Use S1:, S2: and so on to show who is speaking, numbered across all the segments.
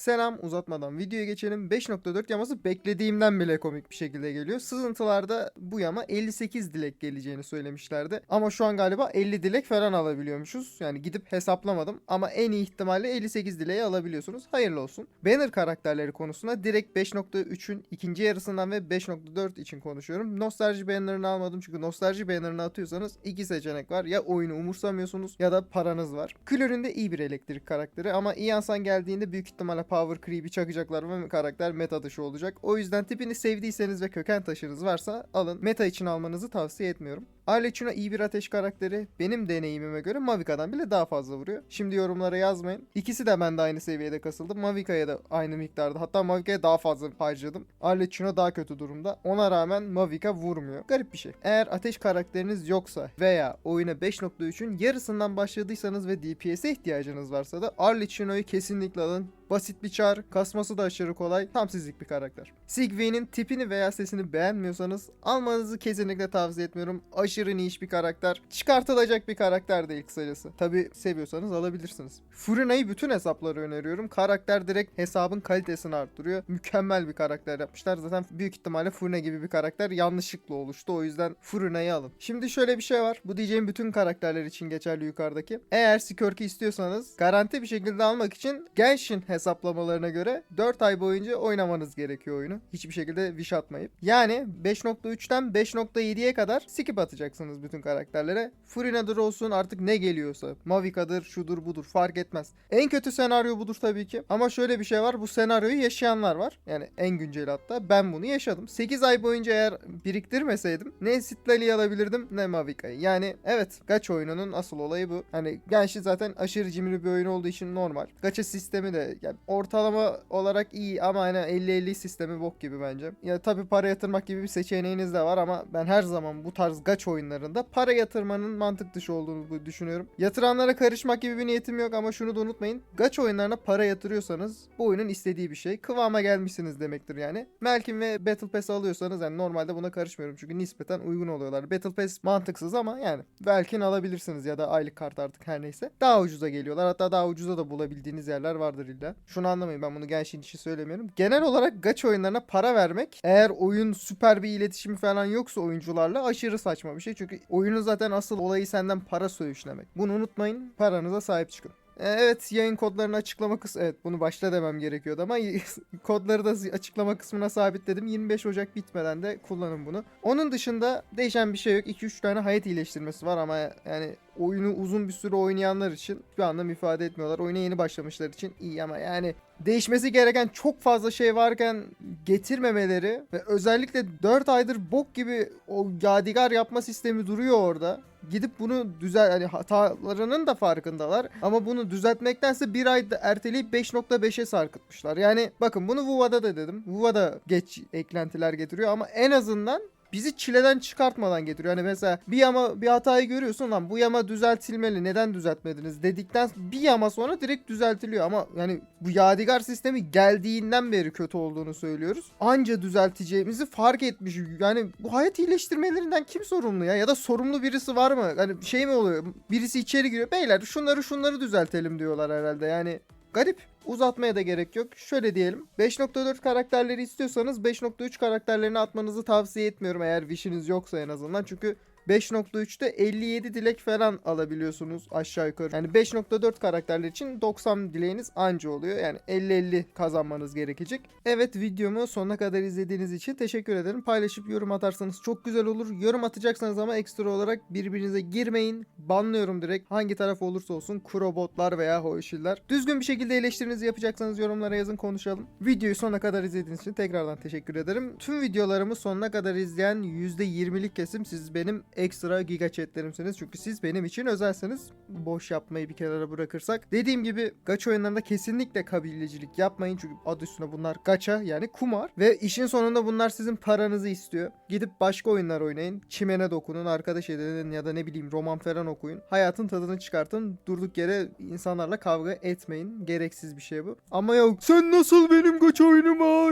S1: Selam uzatmadan videoya geçelim. 5.4 yaması beklediğimden bile komik bir şekilde geliyor. Sızıntılarda bu yama 58 dilek geleceğini söylemişlerdi. Ama şu an galiba 50 dilek falan alabiliyormuşuz. Yani gidip hesaplamadım ama en iyi ihtimalle 58 dileği alabiliyorsunuz. Hayırlı olsun. Banner karakterleri konusunda direkt 5.3'ün ikinci yarısından ve 5.4 için konuşuyorum. Nostalji bannerını almadım çünkü nostalji bannerını atıyorsanız iki seçenek var. Ya oyunu umursamıyorsunuz ya da paranız var. Klor'ün de iyi bir elektrik karakteri ama Iansan geldiğinde büyük ihtimalle Power Creep'i çakacaklar ve karakter meta dışı olacak. O yüzden tipini sevdiyseniz ve köken taşınız varsa alın. Meta için almanızı tavsiye etmiyorum. Arlecchino iyi bir ateş karakteri. Benim deneyimime göre Mavika'dan bile daha fazla vuruyor. Şimdi yorumlara yazmayın. İkisi de bende aynı seviyede kasıldı. Mavika'ya da aynı miktarda. Hatta Mavika'ya daha fazla harcadım. Arlecchino daha kötü durumda. Ona rağmen Mavika vurmuyor. Garip bir şey. Eğer ateş karakteriniz yoksa veya oyuna 5.3'ün yarısından başladıysanız ve DPS'e ihtiyacınız varsa da Arlecchino'yu kesinlikle alın. Basit bir çar, kasması da aşırı kolay, tam sizlik bir karakter. Sigvi'nin tipini veya sesini beğenmiyorsanız almanızı kesinlikle tavsiye etmiyorum. Aşırı niş bir karakter. Çıkartılacak bir karakter değil kısacası. Tabi seviyorsanız alabilirsiniz. Furina'yı bütün hesaplara öneriyorum. Karakter direkt hesabın kalitesini arttırıyor. Mükemmel bir karakter yapmışlar. Zaten büyük ihtimalle Furina gibi bir karakter yanlışlıkla oluştu. O yüzden Furina'yı alın. Şimdi şöyle bir şey var. Bu diyeceğim bütün karakterler için geçerli yukarıdaki. Eğer Skirk'i istiyorsanız garanti bir şekilde almak için Genshin hesaplamalarına göre 4 ay boyunca oynamanız gerekiyor oyunu. Hiçbir şekilde wish atmayıp. Yani 5.3'ten 5.7'ye kadar skip atacaksınız bütün karakterlere. Furina'dır olsun artık ne geliyorsa. Mavika'dır, şudur budur fark etmez. En kötü senaryo budur tabii ki. Ama şöyle bir şey var. Bu senaryoyu yaşayanlar var. Yani en günceli hatta. Ben bunu yaşadım. 8 ay boyunca eğer biriktirmeseydim ne Citlali'yi alabilirdim ne Mavika'yı. Yani evet Gacha oyununun asıl olayı bu. Hani Genshin zaten aşırı cimri bir oyun olduğu için normal. Gacha sistemi de yani ortalama olarak iyi ama hani 50-50 sistemi bok gibi bence. Ya tabii para yatırmak gibi bir seçeneğiniz de var ama ben her zaman bu tarz gacha oyunlarında para yatırmanın mantık dışı olduğunu düşünüyorum. Yatıranlara karışmak gibi bir niyetim yok ama şunu da unutmayın. Gacha oyunlarına para yatırıyorsanız bu oyunun istediği bir şey. Kıvama gelmişsiniz demektir yani. Melkin ve Battle Pass alıyorsanız yani normalde buna karışmıyorum çünkü nispeten uygun oluyorlar. Battle Pass mantıksız ama yani Belkin alabilirsiniz ya da aylık kart artık her neyse. Daha ucuza geliyorlar. Hatta daha ucuza da bulabildiğiniz yerler vardır illa. Şunu anlamayın ben bunu Genshin için söylemiyorum. Genel olarak gacha oyunlarına para vermek eğer oyun süper bir iletişimi falan yoksa oyuncularla aşırı saçma bir şey. Çünkü oyunun zaten asıl olayı senden para söğüşlemek. Bunu unutmayın. Paranıza sahip çıkın. E, Evet yayın kodlarını açıklama kısmı evet bunu başta demem gerekiyordu ama kodları da açıklama kısmına sabitledim 25 Ocak bitmeden de kullanın bunu. Onun dışında değişen bir şey yok 2-3 tane hayat iyileştirmesi var ama yani oyunu uzun bir süre oynayanlar için bir anlam ifade etmiyorlar. Oyuna yeni başlamışlar için iyi ama yani değişmesi gereken çok fazla şey varken getirmemeleri ve özellikle 4 aydır bok gibi o yadigar yapma sistemi duruyor orada. Gidip bunu düzel hani hatalarının da farkındalar ama bunu düzeltmektense bir ay erteleyip 5.5'e sarkıtmışlar. Yani bakın bunu Vuva'da da dedim. Vuva'da geç eklentiler getiriyor ama en azından bizi çileden çıkartmadan getiriyor. Hani mesela bir yama bir hatayı görüyorsun lan bu yama düzeltilmeli neden düzeltmediniz dedikten bir yama sonra direkt düzeltiliyor ama yani bu yadigar sistemi geldiğinden beri kötü olduğunu söylüyoruz. Anca düzelteceğimizi fark etmiş. Yani bu hayat iyileştirmelerinden kim sorumlu ya ya da sorumlu birisi var mı? Hani şey mi oluyor? Birisi içeri giriyor. Beyler şunları şunları düzeltelim diyorlar herhalde. Yani garip. Uzatmaya da gerek yok. Şöyle diyelim. 5.4 karakterleri istiyorsanız 5.3 karakterlerini atmanızı tavsiye etmiyorum eğer wish'iniz yoksa en azından. Çünkü 5.3'te 57 dilek falan alabiliyorsunuz aşağı yukarı. Yani 5.4 karakterler için 90 dileğiniz anca oluyor. Yani 50-50 kazanmanız gerekecek. Evet videomu sonuna kadar izlediğiniz için teşekkür ederim. Paylaşıp yorum atarsanız çok güzel olur. Yorum atacaksanız ama ekstra olarak birbirinize girmeyin. Banlıyorum direkt. Hangi taraf olursa olsun krobotlar veya hoşiller. Düzgün bir şekilde eleştirinizi yapacaksanız yorumlara yazın konuşalım. Videoyu sonuna kadar izlediğiniz için tekrardan teşekkür ederim. Tüm videolarımı sonuna kadar izleyen %20'lik kesim siz benim ekstra giga chatlerimsiniz. Çünkü siz benim için özelsiniz. Boş yapmayı bir kenara bırakırsak. Dediğim gibi gacha oyunlarında kesinlikle kabilecilik yapmayın. Çünkü adı üstüne bunlar gacha yani kumar. Ve işin sonunda bunlar sizin paranızı istiyor. Gidip başka oyunlar oynayın. Çimene dokunun, arkadaş edinin ya da ne bileyim roman falan okuyun. Hayatın tadını çıkartın. Durduk yere insanlarla kavga etmeyin. Gereksiz bir şey bu. Ama yok sen nasıl benim gacha oyunuma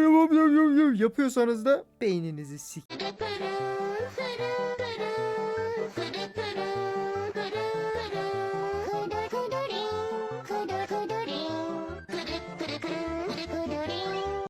S1: yapıyorsanız da beyninizi sik.